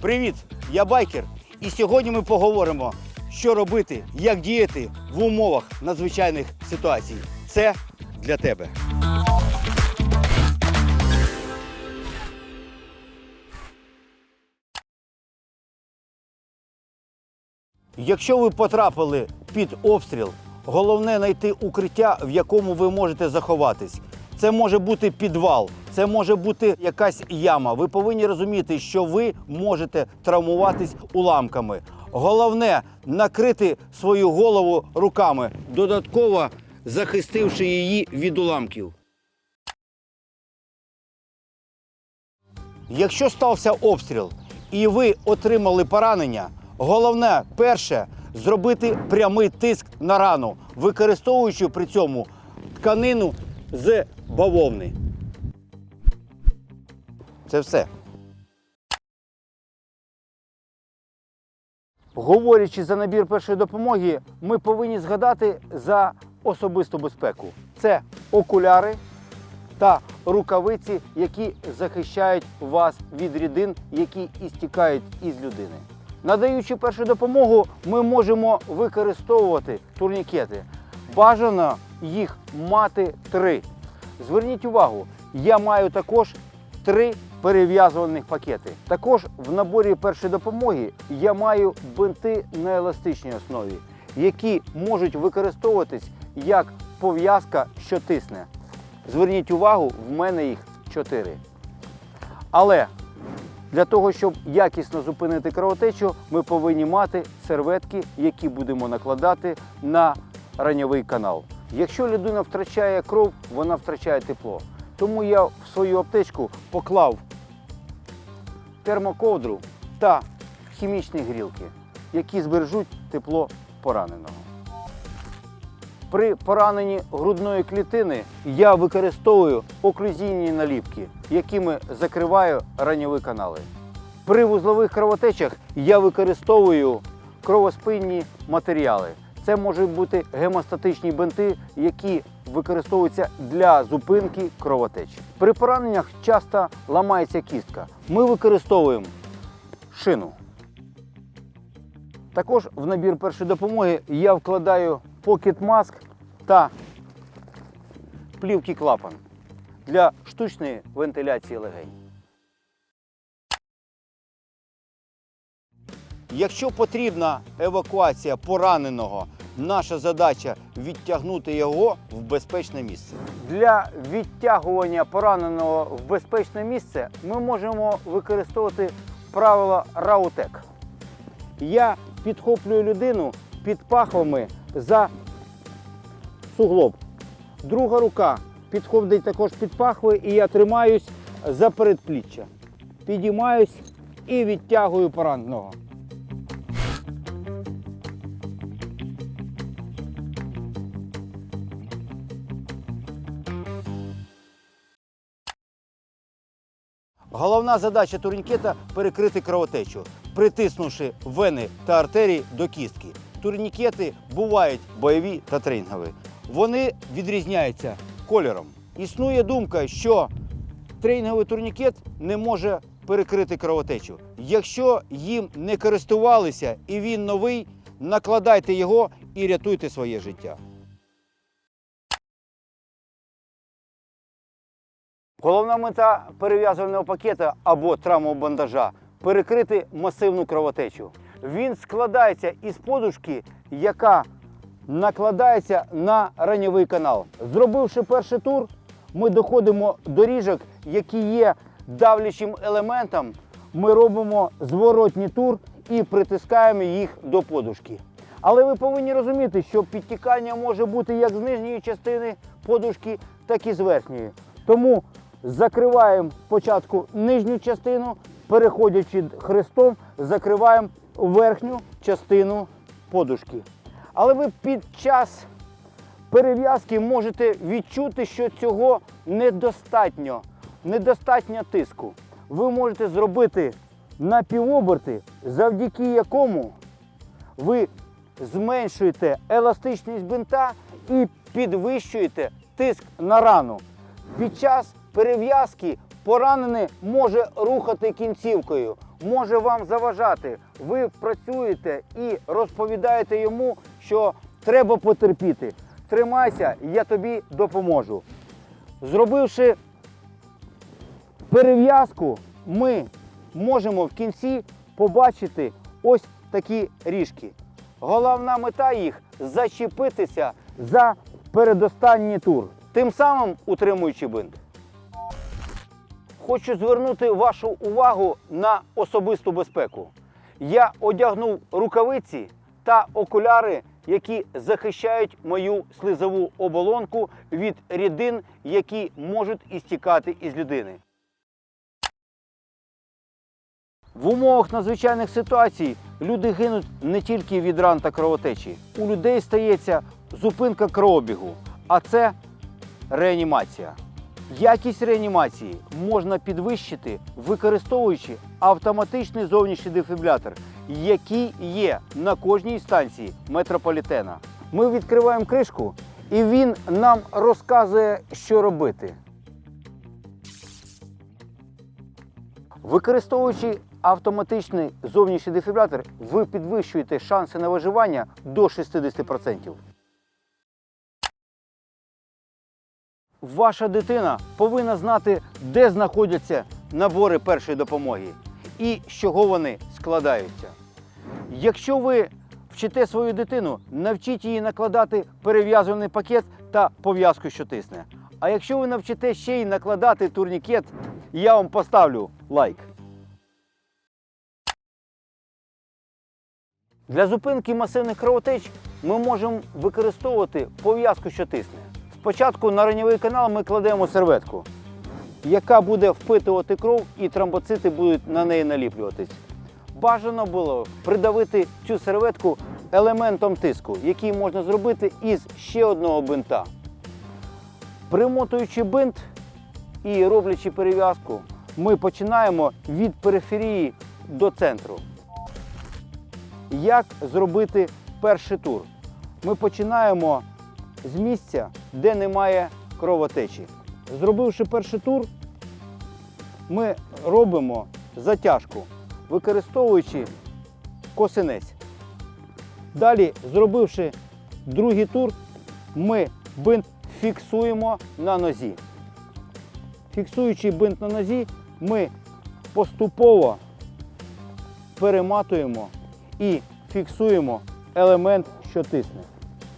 Привіт! Я байкер. І сьогодні ми поговоримо, що робити, як діяти в умовах надзвичайних ситуацій. Це для тебе. Якщо ви потрапили під обстріл, головне знайти укриття, в якому ви можете заховатись. Це може бути підвал, це може бути якась яма. Ви повинні розуміти, що ви можете травмуватись уламками. Головне накрити свою голову руками, додатково захистивши її від уламків. Якщо стався обстріл і ви отримали поранення, головне перше зробити прямий тиск на рану, використовуючи при цьому тканину з бавовни. Це все. Говорячи за набір першої допомоги, ми повинні згадати за особисту безпеку. Це окуляри, та рукавиці, які захищають вас від рідин, які істікають із людини. Надаючи першу допомогу, ми можемо використовувати турнікети. Бажано їх мати три. Зверніть увагу, я маю також три перев'язуваних пакети. Також в наборі першої допомоги я маю бинти на еластичній основі, які можуть використовуватись як пов'язка, що тисне. Зверніть увагу, в мене їх 4. Але для того, щоб якісно зупинити кровотечу, ми повинні мати серветки, які будемо накладати на раньовий канал. Якщо людина втрачає кров, вона втрачає тепло. Тому я в свою аптечку поклав термоковдру та хімічні грілки, які збережуть тепло пораненого. При пораненні грудної клітини я використовую оклюзійні наліпки, якими закриваю раньові канали. При вузлових кровотечах я використовую кровоспинні матеріали. Це можуть бути гемостатичні бинти, які використовуються для зупинки кровотечі. При пораненнях часто ламається кістка. Ми використовуємо шину. Також в набір першої допомоги я вкладаю покет маск та плівки клапан для штучної вентиляції легень. Якщо потрібна евакуація пораненого, наша задача відтягнути його в безпечне місце. Для відтягування пораненого в безпечне місце ми можемо використовувати правило Раутек. Я підхоплюю людину під пахвами за суглоб. Друга рука підходить також під пахви, і я тримаюсь за передпліччя. Підіймаюсь і відтягую пораненого. Головна задача турнікета перекрити кровотечу, притиснувши вени та артерії до кістки. Турнікети бувають бойові та тренінгові. Вони відрізняються кольором. Існує думка, що тренінговий турнікет не може перекрити кровотечу. Якщо їм не користувалися і він новий, накладайте його і рятуйте своє життя. Головна мета перев'язувального пакета або травмового бандажа перекрити масивну кровотечу. Він складається із подушки, яка накладається на раньовий канал. Зробивши перший тур, ми доходимо до ріжок, які є давлячим елементом. Ми робимо зворотній тур і притискаємо їх до подушки. Але ви повинні розуміти, що підтікання може бути як з нижньої частини подушки, так і з верхньої. Тому закриваємо спочатку нижню частину, переходячи хрестом, закриваємо верхню частину подушки. Але ви під час перев'язки можете відчути, що цього недостатньо, недостатньо тиску. Ви можете зробити напівоберти, завдяки якому ви зменшуєте еластичність бинта і підвищуєте тиск на рану. Під час перев'язки поранений може рухати кінцівкою, може вам заважати. Ви працюєте і розповідаєте йому, що треба потерпіти. Тримайся, я тобі допоможу. Зробивши перев'язку, ми можемо в кінці побачити ось такі ріжки. Головна мета їх зачепитися за передостанній тур, тим самим утримуючи бинт. Хочу звернути вашу увагу на особисту безпеку. Я одягнув рукавиці та окуляри, які захищають мою слизову оболонку від рідин, які можуть істікати із людини. В умовах надзвичайних ситуацій люди гинуть не тільки від ран та кровотечі. У людей стається зупинка кровобігу, а це реанімація. Якість реанімації можна підвищити, використовуючи автоматичний зовнішній дефібрилятор, який є на кожній станції метрополітена. Ми відкриваємо кришку, і він нам розказує, що робити. Використовуючи автоматичний зовнішній дефібрилятор, ви підвищуєте шанси на виживання до 60%. Ваша дитина повинна знати, де знаходяться набори першої допомоги і з чого вони складаються. Якщо ви вчите свою дитину, навчіть її накладати перев'язаний пакет та пов'язку, що тисне. А якщо ви навчите ще й накладати турнікет, я вам поставлю лайк. Для зупинки масивних кровотеч ми можемо використовувати пов'язку, що тисне. Спочатку на ранєвий канал ми кладемо серветку, яка буде впитувати кров і тромбоцити будуть на неї наліплюватись. Бажано було придавити цю серветку елементом тиску, який можна зробити із ще одного бинта. Примотуючи бинт і роблячи перев'язку, ми починаємо від периферії до центру. Як зробити перший тур? Ми починаємо з місця, де немає кровотечі. Зробивши перший тур, ми робимо затяжку, використовуючи косинець. Далі, зробивши другий тур, ми бинт фіксуємо на нозі. Фіксуючи бинт на нозі, ми поступово перематуємо і фіксуємо елемент, що тисне.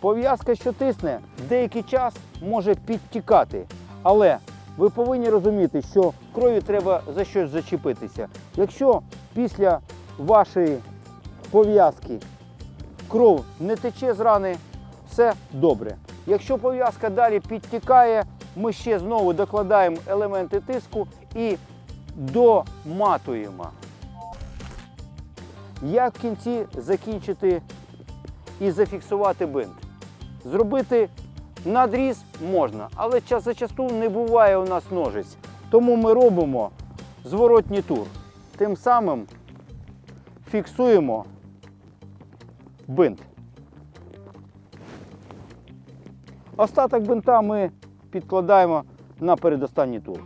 Пов'язка, що тисне, деякий час може підтікати, але ви повинні розуміти, що крові треба за щось зачепитися. Якщо після вашої пов'язки кров не тече з рани, все добре. Якщо пов'язка далі підтікає, ми ще знову докладаємо елементи тиску і доматуємо. Як в кінці закінчити і зафіксувати бинт? Зробити надріз можна, але час зачасту не буває у нас ножиць. Тому ми робимо зворотній тур. Тим самим фіксуємо бинт. Остаток бинта ми підкладаємо на передостанній тур.